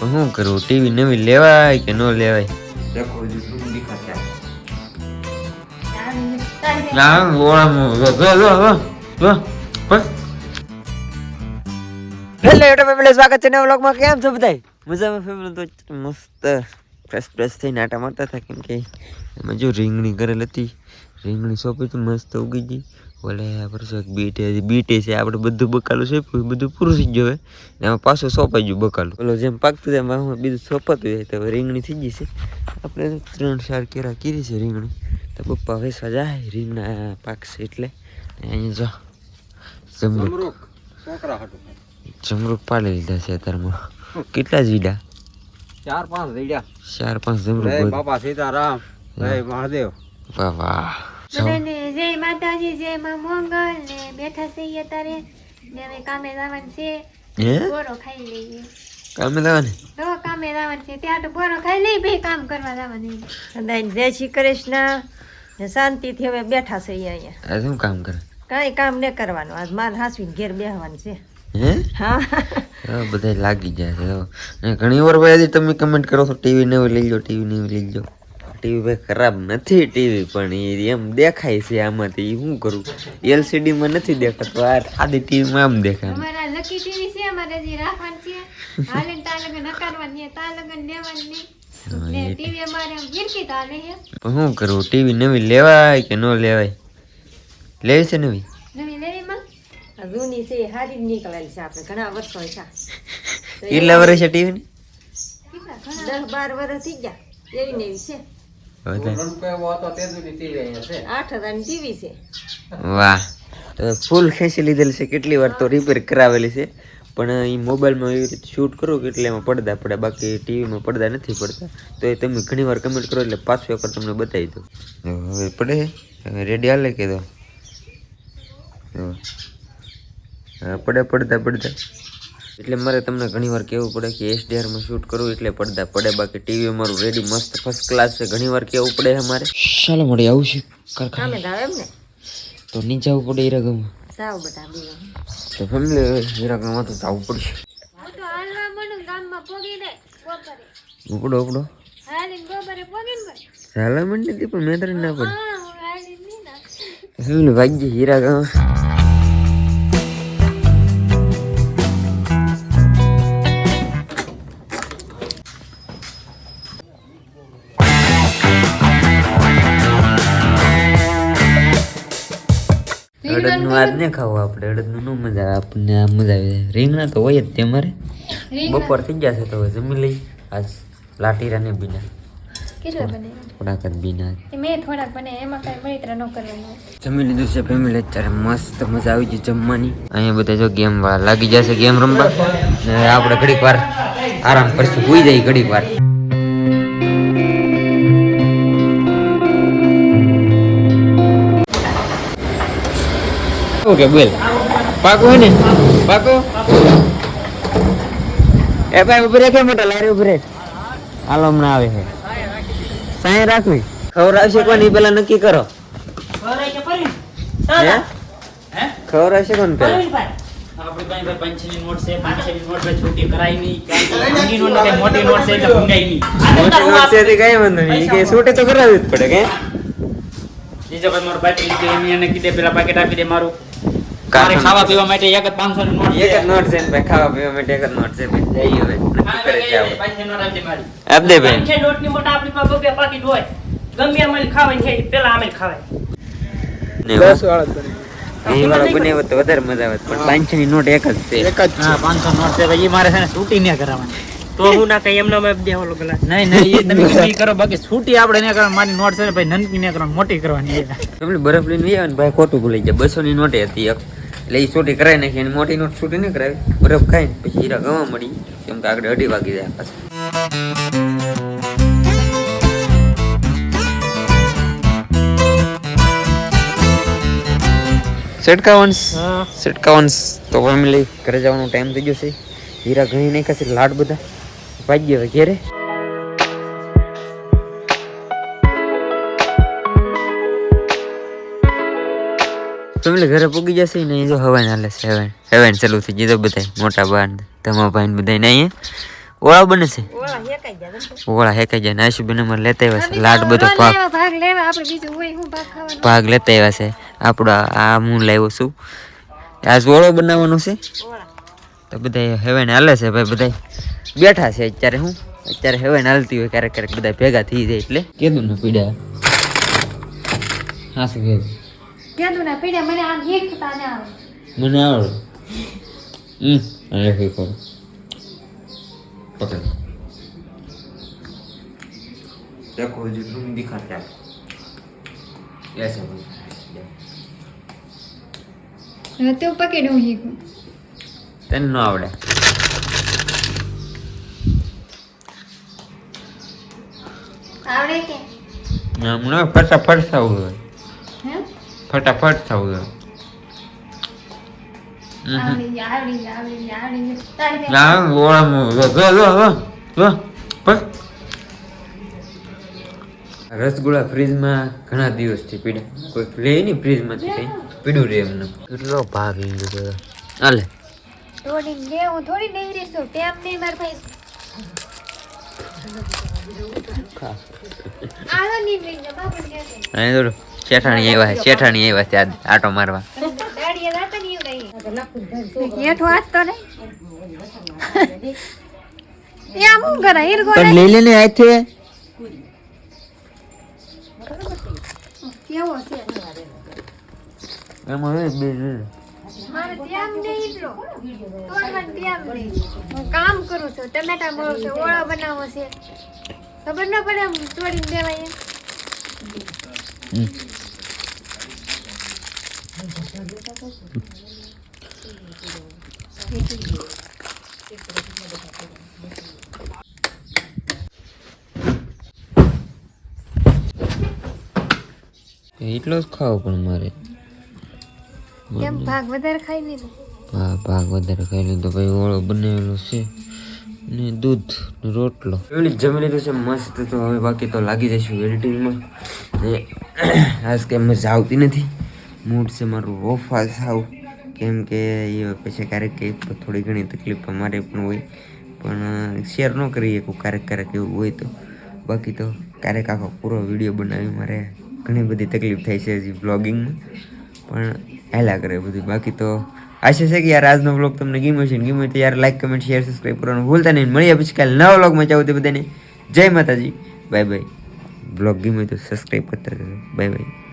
શું કરું? ટીવી નવી લેવાય કે ન લેવાય? હેલો યુટ્યુબ સ્વાગત છે નવા વ્લોગમાં કેમ છો મજામાં તો મસ્ત ફ્રેશ ફ્રેશ થઈને આટા મારતા કેમ કે એમાં જો રીંગણી કરેલ હતી રીંગણી સોંપી મસ્ત ઉગી ગઈ. બોલે પરસો બીટે બીટે છે આપણે બધું બકાલું છે બધું પૂરું થઈ ગયું હવે. એમાં પાછું સોંપાઈ ગયું બકાલું. પેલો જેમ પાકતું તેમ બીજું સોંપાતું જાય તો રીંગણી થઈ ગઈ છે. આપણે ત્રણ ચાર કેરા કીરી છે રીંગણી. તો પપ્પા વેસવા જાય રીંગણા પાકશે એટલે. અહીંયા જો જમરૂક. જમરૂક પાડી લીધા છે અત્યારમાં. કેટલા જીડા ચાર પાંચ જીડા ચાર પાંચ જમરૂક બાપા સીતારામ જય મહાદેવ. વાહ. બધાને જય માતાજી જય માં મોંગલ ને બેઠા છે અત્યારે ને હવે કામે જવાનું છે બોરો ખાઈ લઈએ કામે લાવવાને તો કામે જવાનું છે ત્યાં તો બોરો ખાઈ લઈ ભાઈ કામ કરવા જવાનું સદાય જય શ્રી કૃષ્ણ ને શાંતિથી હવે બેઠા છે અહીંયા આ શું કામ કરે કાંઈ કામ ન કરવાનું આજ માલ હાસવીને ઘેર બેહવાનું છે હે હા હા બધા લાગી જાય છે ઘણી વાર ભાઈ તમે કમેન્ટ કરો છો ટીવી નવી લઈ લો ટીવી નવી લઈ લો ટીવી ભાઈ ખરાબ નથી ટીવી પણ એ એમ દેખાય છે આમાંથી. શું કરું? એલસીડી માં નથી દેખાતું આ સાદી ટીવી માં આમ દેખાય. અમારા લકી ટીવી છે રાખવાનું છે. હાલે લેવાની. શું કરું? ટીવી નવી લેવાય કે ન લેવાય? લેવી છે નવી? નવી જૂની છે હારી જ નીકળેલી છે આપણે ઘણા વર્ષો છે કેટલા વર્ષ છે ટીવી દસ બાર વર્ષ થઈ ગયા એવી ને છે. વાહ. તો ફૂલ ખેંચી લીધેલ છે કેટલી વાર તો રિપેર કરાવેલી છે. પણ એ મોબાઈલમાં એવી રીતે શૂટ કરો કે એટલે એમાં પડદા પડે બાકી ટીવીમાં પડદા નથી પડતા. તો એ તમે ઘણી વાર કમેન્ટ કરો એટલે પાછું એકવાર તમને બતાવી દો હવે પડે. રેડી હાલે કે દો પડે પડતા પડતા એટલે મારે તમને ઘણી વાર કહેવું પડે કે એસડીઆરમાં શૂટ કરવું એટલે પડદા પડે બાકી ટીવી અમારું રેડી મસ્ત ફર્સ્ટ ક્લાસ છે. ઘણી વાર કહેવું પડે અમારે ચાલો મળી આવું છે. કામે તો નહીં જવું નીચે આવવું પડે બીજા તો ફેમિલી હીરાગરમાં તો જવું પડશે. ઉપડો ઉપડો. ચાલે મને નથી પણ. મેં તને ના પડે. ફેમિલી ભાગ્ય હીરાગમાં. અડદનું આજ ને ખાવું આપણે અડદનું ન મજા આવે આપણને આ મજા આવે. રીંગણા તો હોય જ તે મારે બપોર થઈ જશે તો હવે જમી લઈ આજ લાટીરા ને બીના? થોડાક જ બીના. મેં થોડાક બને એમાં કઈ બળતરા ન કરવાનું. જમી લીધું છે ફેમિલી અત્યારે મસ્ત મજા આવી ગઈ જમવાની. અહીંયા બધા જો ગેમ વાળા લાગી જશે ગેમ રમવા. આપણે ઘડીક વાર આરામ કરશું ભૂઈ જાય ઘડીક વાર. ઓકે બોલ. પાકો હોય ને? પાકો? એ ભાઈ ઉભરે કે મોટા? લારી ઉભરે આલમ હાલો હમણાં આવે છે. સાંય રાખવી. ખવડાવશે કોણ એ પેલા નક્કી કરો. હે? આવશે કોણ પેલા? પંચની નોટ છે નોટ છે છોટી કરાય નહીં. મોટી નોટ છે મોટી નોટ છે એટલે નહીં. મોટી નોટ છે તે કઈ વાંધો નહીં. કે છૂટે તો કરાવવી જ પડે કે? બીજો ભાઈ મારો બાકી એને કીધે પેલા પાકેટ આપી દે મારું. મારે ખાવા પીવા માટે એક જ પાંચસો ની નોટ એક જ નોટ છે ભાઈ ખાવા પીવા માટે એક જ નોટ છે ભાઈ. જઈએ હવે કરે છે આપણે પાંચસો નોટ આપી દે મારી. આપ દે ભાઈ. છે લોટની મોટા આપણી પાસે બબે પાકીટ હોય. ગમે અમારી ખાવાની છે પેલા અમે ખાવાય. ને એ વાળા બનાવ્યો તો વધારે મજા આવે પણ પાંચસો ની નોટ એક જ છે. એક હા પાંચસો નોટ છે ભાઈ એ મારે છે ને છૂટી નહીં કરવાની તો હું ના કઈ એમના નહીં નહીં એ તમે કરો બાકી છૂટી આપણે નહીં કરવા મારી નોટ છે ને ભાઈ નનકી નહીં કરવાની મોટી કરવાની છે. તમને બરફ લઈને આવ્યા ને ભાઈ ખોટું ભૂલી જાય બસો ની નોટે હતી એક. એટલે એ છૂટી કરાવી નાખી અને મોટી નોટ છૂટી નહીં કરાવી. બરફ ખાઈને પછી હીરા ગવા મળી. કેમ કે આગળ અઢી વાગી જાય પાછા. સેટકાવન્સ. સેટકાવન્સ. તો ફેમિલી ઘરે જવાનો ટાઈમ થઈ ગયો છે. હીરા ઘણી નાખ્યા છે લાડ બધા. હવે ઘેરે ફેમિલી ઘરે પૂગી જશે ને જો હવન હાલે છે હવન. હવન ચાલુ થઈ ગયું બધા મોટા બાર તમારા ભાઈ બધા ને અહીંયા. ઓળા બને છે? ઓળા હેકાઈ જાય તો. ઓળા હેકાઈ જાય નાશુબેન અમારે લેતા આવ્યા છે. લાડ બધો પાક ભાગ. લેવા ભાગ આપણે બીજું હોય હું ભાગ ખાવાનો. ભાગ લેતા આવ્યા છે. આપણો આ હું લાવ્યો છું. આજ ઓળો બનાવવાનો છે? તો બધા હેવાને હાલે છે ભાઈ બધા બેઠા છે અત્યારે હું અત્યારે હેવાને હાલતી હોય ક્યારેક ક્યારેક બધા ભેગા થઈ જાય એટલે કીધું ને પીડા હા શું કીધું કીધું ને પીડ્યા મને આમ હીકતા ના આવે મને આવડે હમ અને ફી કરો પકડ देखो जो तुम दिखाता है ऐसे હવે તું પકડ હું હીકું તને ન આવડે કે? હમણાં ફટાફટ થવું હોય. ફટાફટ થવું હોય. રસગુલ્લા ફ્રીજમાં ઘણા દિવસથી પીડ્યા કોઈ લે નહીં ફ્રીજમાંથી કઈ? પીડ્યું રે એમને. કેટલો ભાગ લીધો હાલે. થોડી લે હું થોડી નહીં રહીશું ટેમ નહીં માર ભાઈ શેઠાણી આવ્યા છે શેઠાણી આવ્યા છે આટો મારવા. ત્યાં ત્યાં કામ કરું છું. ટમેટા મળું છું ઓળો બનાવો છે. ખબર ના પડે આમ તોડીને દેવાય એટલો જ ખાવો પણ મારે. કેમ ભાગ વધારે ખાઈ લીધો? હા ભાગ વધારે ખાઈ લીધો. ભાઈ ઓળો બનાવેલો છે. ને દૂધ રોટલો. એવડી જમી લીધું છે, મસ્ત તો હવે બાકી તો લાગી જઈશું એડિટિંગમાં ને આજ કે મજા આવતી નથી. મૂડ છે મારું ઓફા સાવ. કેમ કે એ પછી ક્યારેક કંઈક થોડી ઘણી તકલીફ અમારે પણ હોય. પણ શેર ન કરીએ કોઈ ક્યારેક ક્યારેક એવું હોય તો. બાકી તો ક્યારેક આખો પૂરો વીડિયો બનાવી મારે ઘણી બધી તકલીફ થાય છે હજી બ્લોગિંગમાં પણ હેલા કરે બધું. બાકી તો આશા છે કે યાર આજનો બ્લોગ તમને ગમ્યો છે ગમ્યો તો યાર લાઈક કમેન્ટ શેર સબસ્ક્રાઈબ કરવાનું ભૂલતા નહીં. મળીએ પછી કાલે નવા બ્લોગમાં ચાહું તે બધાને જય માતાજી. બાય બાય બ્લોગ ગમ્યો તો સબસ્ક્રાઈબ કરતા બાય બાય